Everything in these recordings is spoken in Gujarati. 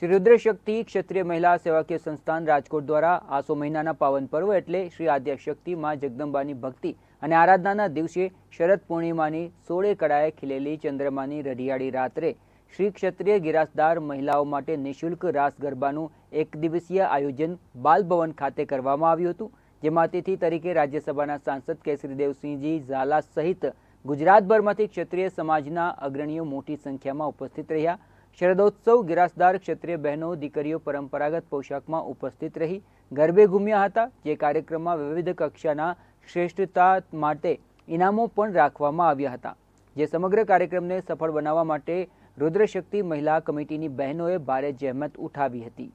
શ્રી રુદ્રશક્તિ ક્ષત્રિય મહિલા સેવાકીય સંસ્થાન રાજકોટ દ્વારા આસો મહિનાના પાવન પર્વ એટલે શ્રી આદ્યશક્તિ માં જગદંબાની ભક્તિ અને આરાધનાના દિવસે શરદ પૂર્ણિમાની સોળે કળાએ ખીલેલી ચંદ્રમાની રઢિયાળી રાત્રે શ્રી ક્ષત્રિય ગિરાસદાર મહિલાઓ માટે નિઃશુલ્ક રાસ ગરબાનું એક દિવસીય આયોજન બાલભવન ખાતે કરવામાં આવ્યું હતું, જેમાં અતિથિ તરીકે રાજ્યસભાના સાંસદ કેસરીદેવસિંહજી ઝાલા સહિત ગુજરાતભરમાંથી ક્ષત્રિય સમાજના અગ્રણીઓ મોટી સંખ્યામાં ઉપસ્થિત રહ્યા. શરદોત્સવ ગિરાસદાર ક્ષત્રિય બહેનો, દીકરીઓ પરંપરાગત પોશાકમાં ઉપસ્થિત રહી ગરબે ઘૂમ્યા હતા, જે કાર્યક્રમમાં વિવિધ કક્ષાના શ્રેષ્ઠતા માટે ઇનામો પણ રાખવામાં આવ્યા હતા. જે સમગ્ર કાર્યક્રમને સફળ બનાવવા માટે રુદ્રશક્તિ મહિલા કમિટીની બહેનોએ ભારે જહેમત ઉઠાવી હતી.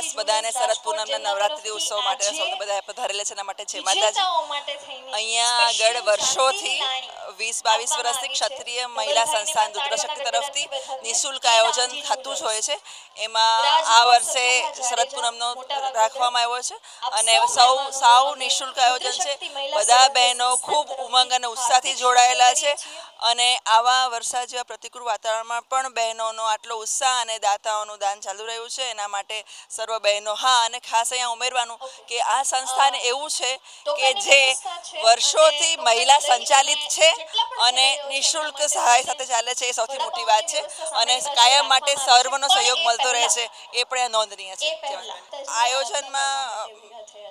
ખાસ બધાને શરદ પૂનમના નવરાત્રી ઉત્સવ માટે સૌને બધા પધારેલા છે એના માટે છે. માતાજી અહીંયા આગળ વર્ષોથી વીસ બાવીસ વર્ષથી ક્ષત્રિય મહિલા સંસ્થાન રુદ્રશક્તિ તરફથી નિઃશુલ્ક આયોજન થતું જ હોય છે. એમાં આ વર્ષે શરદ પૂનમનો રાખવામાં આવ્યો છે અને સૌ સાવ નિઃશુલ્ક આયોજન છે. બધા બહેનો ખૂબ ઉમંગ અને ઉત્સાહથી જોડાયેલા છે અને આવા વરસાદ જેવા પ્રતિકૂળ વાતાવરણમાં પણ બહેનોનો આટલો ઉત્સાહ અને દાતાઓનું દાન ચાલુ રહ્યું છે. એના માટે સર્વ બહેનો હા અને ખાસ અહીંયા ઉમેરવાનું કે આ સંસ્થાન એવું છે કે જે વર્ષોથી મહિલા સંચાલિત છે અને નિઃશુલ્ક સહાય સાથે ચાલે છે એ સૌથી મોટી વાત છે અને કાયમ માટે સર્વનો સહયોગ મળતો રહે છે એ પણ નોંધનીય છે. આયોજનમાં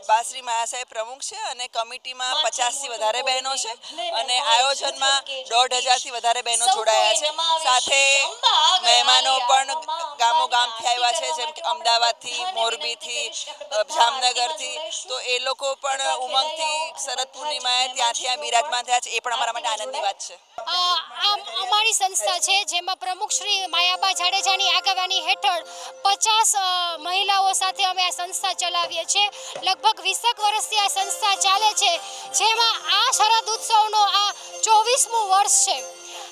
બાસરી મહાસાહેબ પ્રમુખ છે અને કમિટીમાં પચાસથી વધારે બહેનો છે અને આયોજનમાં દોઢ હજારથી વધારે બહેનો જોડાયા છે. સાથે મહેમાનો પણ ગામો ગામથી આવ્યા છે જેમ કે અમદાવાદથી મોરબીથી જામનગરથી તો એ લોકો પણ ઉમંગથી શરદ પૂર્ણિમાએ ત્યાંથી આ બિરાજમાન થયા છે એ પણ અમારા માટે આનંદની વાત છે. અમારી સંસ્થા છે જેમાં પ્રમુખ શ્રી માયાબા જાડેજાની આગેવાની હેઠળ પચાસ મહિલાઓ સાથે અમે આ સંસ્થા ચલાવીએ છીએ. લગભગ વીસેક વર્ષથી આ સંસ્થા ચાલે છે જેમાં આ શરદ ઉત્સવનો આ ચોવીસમું વર્ષ છે.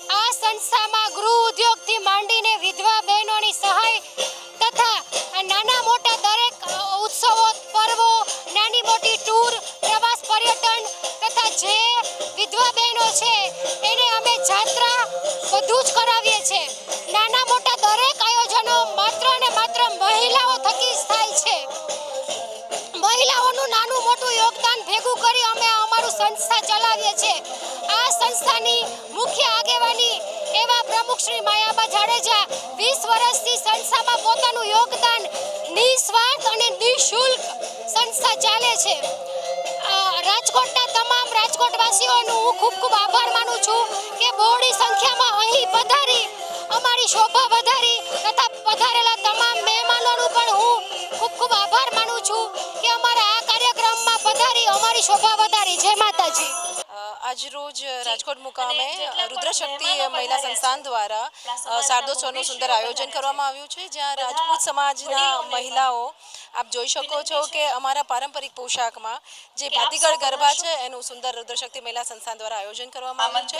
આ સંસ્થામાં ગૃહ ઉદ્યોગથી માંડીને વિધવા બહેનો છે, એને અમે જાત્રા બધું જ કરાવીએ છીએ નાના મોટા દરેક આયોજનો માત્ર ને માત્ર મહિલાઓ થકી જ થાય છે. મહિલાઓનું નાનું મોટું યોગદાન ભેગું કરી અમે અમારું સંસ્થા ચલાવીએ છીએ આ સંસ્થાની મુખ્ય આગેવાની એવા પ્રમુખ શ્રી માયાબા જાડેજા વીસ વર્ષથી સંસ્થામાં પોતાનું યોગદાન નિસ્વાર્થ અને નિઃશુલ્ક સંસ્થા ચાલે છે. રાજકોટના તમામ રાજકોટવાસીઓનું હું ખૂબ ખૂબ આભાર માનું છું કે બહોળી સંખ્યામાં અહીં પધારી, અમારી શોભા વધારી તથા પધારેલા તમામ મહેમાનોનું પણ હું ખૂબ ખૂબ આભાર માનું છું કે અમારા આ કાર્યક્રમમાં પધારી, અમારી શોભા વધારી. જય માતાજી. આજરોજ રાજકોટ મુકામે રુદ્રશક્તિ મહિલા સંસ્થાન દ્વારા શારદોત્સવનું સુંદર આયોજન કરવામાં આવ્યું છે જ્યાં રાજપૂત સમાજના મહિલાઓ આપ જોઈ શકો છો કે અમારા પારંપરિક પોશાકમાં જે ભાતીગળ ગરબા છે. એનું સુંદર રુદ્રશક્તિ મહિલા સંસ્થાન દ્વારા આયોજન કરવામાં આવ્યું છે.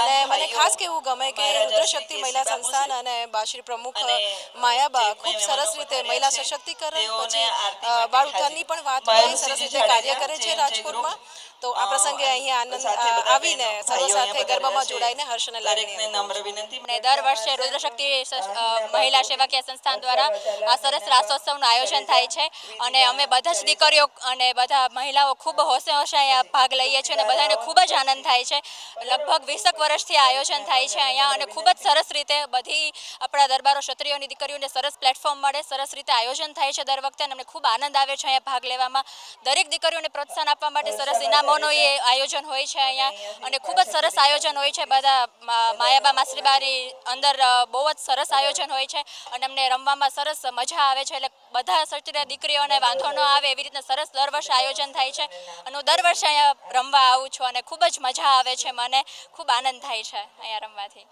અને મને ખાસ કેવું ગમે કે રુદ્રશક્તિ મહિલા સંસ્થાન અને બાશ્રી પ્રમુખ માયાબા ખૂબ સરસ રીતે મહિલા સશક્તિકરણ પછી બાળ ઉત્થાનની પણ વાત સરસ રીતે કાર્ય કરે છે રાજકોટમાં. તો આ પ્રસંગે અહીંયા આનંદ આવીને સર્વ સાથે ગરબામાં જોડાઈને હર્ષ અને લાગણી નમ્ર વિનંતી અને દર વર્ષે રુદ્રશક્તિ મહિલા સેવાકીય સંસ્થાન દ્વારા આ સરસ રાસોત્સવનું આયોજન થાય છે. અને અમે બધા જ દીકરીઓ અને બધા મહિલાઓ ખૂબ હોશે હોશે અહીંયા ભાગ લઈએ છીએ અને બધાને ખૂબ જ આનંદ થાય છે. લગભગ વીસક વર્ષથી આયોજન થાય છે અહીંયા અને ખૂબ જ સરસ રીતે બધી આપણા દરબારો ક્ષત્રિયોની દીકરીઓને સરસ પ્લેટફોર્મ મળે સરસ રીતે આયોજન થાય છે દર વખતે અને અમને ખૂબ આનંદ આવે છે અહીંયા ભાગ લેવામાં. દરેક દીકરીઓને પ્રોત્સાહન આપવા માટે સરસ ઇનામોનો એ આયોજન હોય છે અહીંયા. અને ખૂબ જ સરસ આયોજન હોય છે. બધા માયાબા માસરીબાની અંદર બહુ જ સરસ આયોજન હોય છે. અને અમને રમવામાં સરસ મજા આવે છે. એટલે બધા સચિરા દીકરીઓને વાંધો ન આવે એવી રીતના સરસ દર વર્ષે આયોજન થાય છે. અને હું દર વર્ષે અહીંયા રમવા આવું છું અને ખૂબ જ મજા આવે છે મને. ખૂબ આનંદ થાય છે અહીંયા રમવાથી.